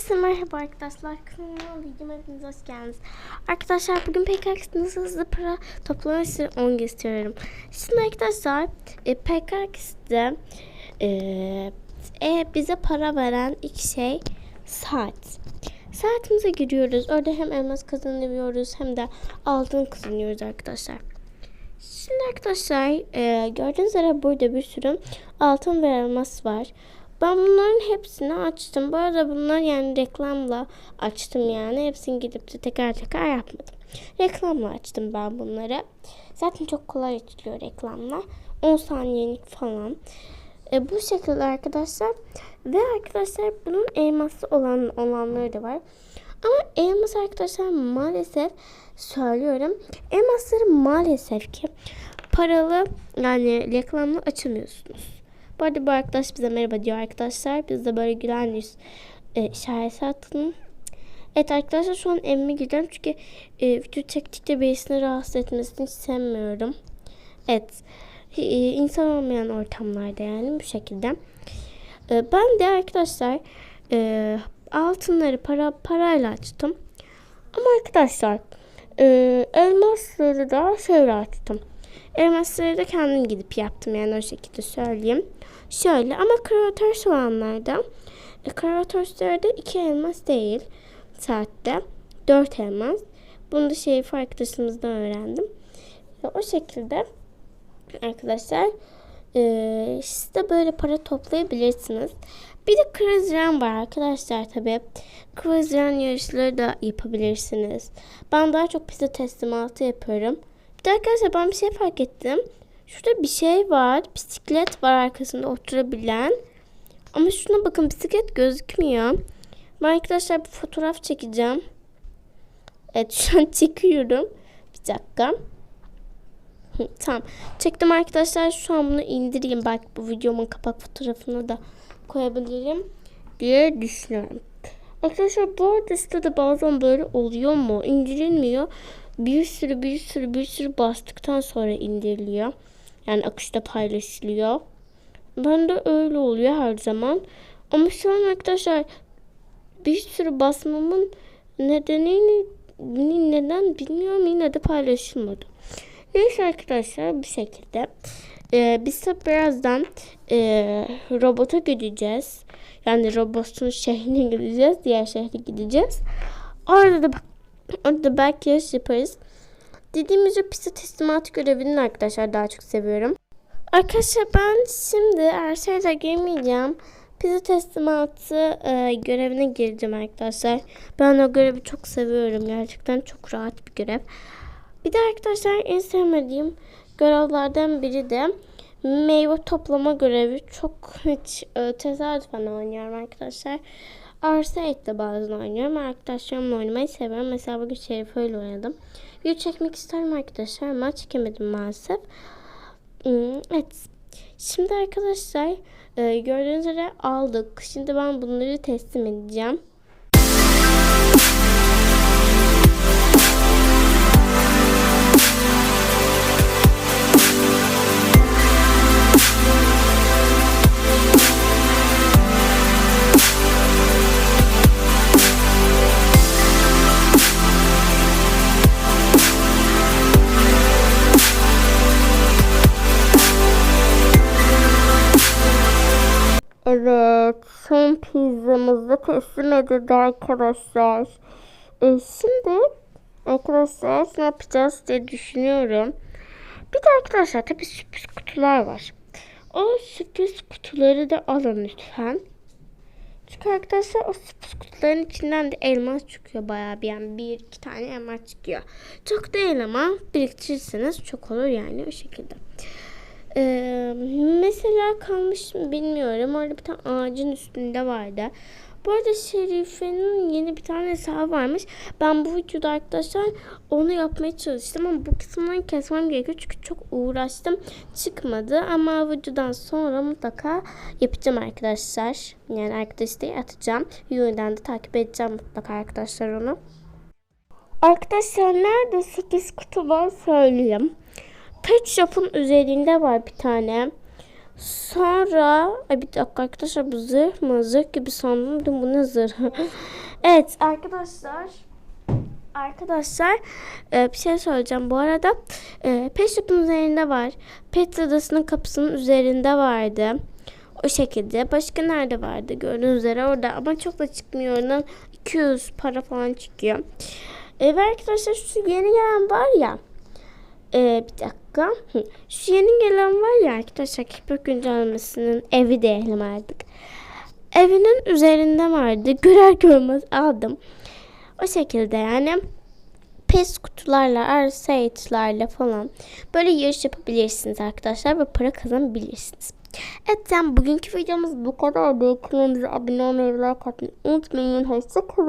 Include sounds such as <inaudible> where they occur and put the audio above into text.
Herkese merhaba arkadaşlar. Kanalıma videoma hepiniz hoş geldiniz. Arkadaşlar bugün PKX nasıl hızlı para toplamayı size 10 gösteriyorum. Şimdi arkadaşlar e, PKX'de e, e, bize para veren ilk şey saat. Saatimize giriyoruz. Orada hem elmas kazanıyoruz hem de altın kazanıyoruz arkadaşlar. Şimdi arkadaşlar e, gördüğünüz üzere burada bir sürü altın ve elmas var. Ben bunların hepsini açtım. Bu arada bunlar yani reklamla açtım yani. Hepsini gidip de teker teker yapmadım. Reklamla açtım ben bunları. Zaten çok kolay açılıyor reklamla. 10 saniyelik falan. E, bu şekilde arkadaşlar. Ve arkadaşlar bunun elması olan olanları da var. Ama elmas arkadaşlar maalesef söylüyorum. Elmasları maalesef ki paralı yani reklamla açamıyorsunuz. Bu arada bu arkadaş bize merhaba diyor arkadaşlar. Biz de böyle gülen yüz e, işareti atalım. Evet arkadaşlar şu an evime gidiyorum çünkü e, video çektikçe birisini rahatsız etmesini hiç sevmiyorum. Evet. E, insan olmayan ortamlarda yani bu şekilde. E, ben de arkadaşlar e, altınları para parayla açtım. Ama arkadaşlar e, elmasları da şöyle açtım. Elmasları da kendim gidip yaptım yani o şekilde söyleyeyim. Şöyle ama kravatör soğanlarda e, kravatörlerde iki elmas değil saatte dört elmas. Bunu da şey arkadaşımızdan öğrendim. E, o şekilde arkadaşlar e, siz de böyle para toplayabilirsiniz. Bir de Crazy var arkadaşlar tabi. Crazy yarışları da yapabilirsiniz. Ben daha çok pizza teslimatı yapıyorum. Bir arkadaşlar ben bir şey fark ettim. Şurada bir şey var. Bisiklet var arkasında oturabilen. Ama şuna bakın bisiklet gözükmüyor. Ben arkadaşlar bir fotoğraf çekeceğim. Evet şu an <laughs> çekiyorum. Bir dakika. Tamam. Çektim arkadaşlar. Şu an bunu indireyim. Belki bu videomun kapak fotoğrafını da koyabilirim diye düşünüyorum. Arkadaşlar bu arada sitede bazen böyle oluyor mu? İndirilmiyor. Bir sürü bir sürü bir sürü bastıktan sonra indiriliyor. Yani akışta paylaşılıyor. Ben de öyle oluyor her zaman. Ama şu an arkadaşlar bir sürü basmamın nedenini neden bilmiyorum yine de paylaşılmadı. Neyse arkadaşlar bu şekilde. Ee, biz de birazdan e, robota gideceğiz. Yani robotun şehrine gideceğiz. Diğer şehre gideceğiz. Orada da orada belki yarış yaparız. Dediğim gibi pizza teslimatı görevini arkadaşlar daha çok seviyorum. Arkadaşlar ben şimdi Erşehir'e girmeyeceğim. Pizza teslimatı e, görevine gireceğim arkadaşlar. Ben o görevi çok seviyorum. Gerçekten çok rahat bir görev. Bir de arkadaşlar en sevmediğim görevlerden biri de meyve toplama görevi. Çok hiç e, tesadüfen oynuyorum arkadaşlar. Arsa etle bazen oynuyorum. Arkadaşlarımla oynamayı seviyorum. Mesela bugün Şerif öyle oynadım. Video çekmek isterim arkadaşlar ama çekemedim maalesef. Hmm, evet. Şimdi arkadaşlar e, gördüğünüz üzere aldık. Şimdi ben bunları teslim edeceğim. Evet, son pizzamızı teslim edildi arkadaşlar. E, şimdi arkadaşlar ne yapacağız diye düşünüyorum. Bir de arkadaşlar tabii sürpriz kutular var. O sürpriz kutuları da alın lütfen. Çünkü arkadaşlar o sürpriz kutuların içinden de elmas çıkıyor bayağı bir yani bir iki tane elmas çıkıyor. Çok değil ama biriktirirseniz çok olur yani o şekilde. Ee, mesela kalmış mı bilmiyorum. Orada bir tane ağacın üstünde vardı. Bu arada Şerife'nin yeni bir tane hesabı varmış. Ben bu videoda arkadaşlar onu yapmaya çalıştım ama bu kısımdan kesmem gerekiyor. Çünkü çok uğraştım. Çıkmadı ama videodan sonra mutlaka yapacağım arkadaşlar. Yani arkadaşlar atacağım. Yorumdan da takip edeceğim mutlaka arkadaşlar onu. Arkadaşlar nerede 8 kutu var söyleyeyim. Pet Shop'un üzerinde var bir tane. Sonra ay bir dakika arkadaşlar bu zırh mı? Zırh gibi sandım. Bu ne zırh? <laughs> evet arkadaşlar Arkadaşlar e, bir şey söyleyeceğim. Bu arada e, Pet Shop'un üzerinde var. Pet Adası'nın kapısının üzerinde vardı. O şekilde. Başka nerede vardı? Gördüğünüz üzere orada. Ama çok da çıkmıyor. Oradan 200 para falan çıkıyor. E, ve arkadaşlar şu yeni gelen var ya. E, bir dakika. Hı. Şu yeni gelen var ya arkadaşlar. Kiprik güncellemesinin evi diyelim artık. Evinin üzerinde vardı. <laughs> Görer görmez aldım. O şekilde yani pes kutularla, arsaitlerle falan böyle yarış yapabilirsiniz arkadaşlar ve para kazanabilirsiniz. Evet yani bugünkü videomuz bu kadar. Kanalımıza abone olmayı, like atmayı unutmayın. Hoşçakalın.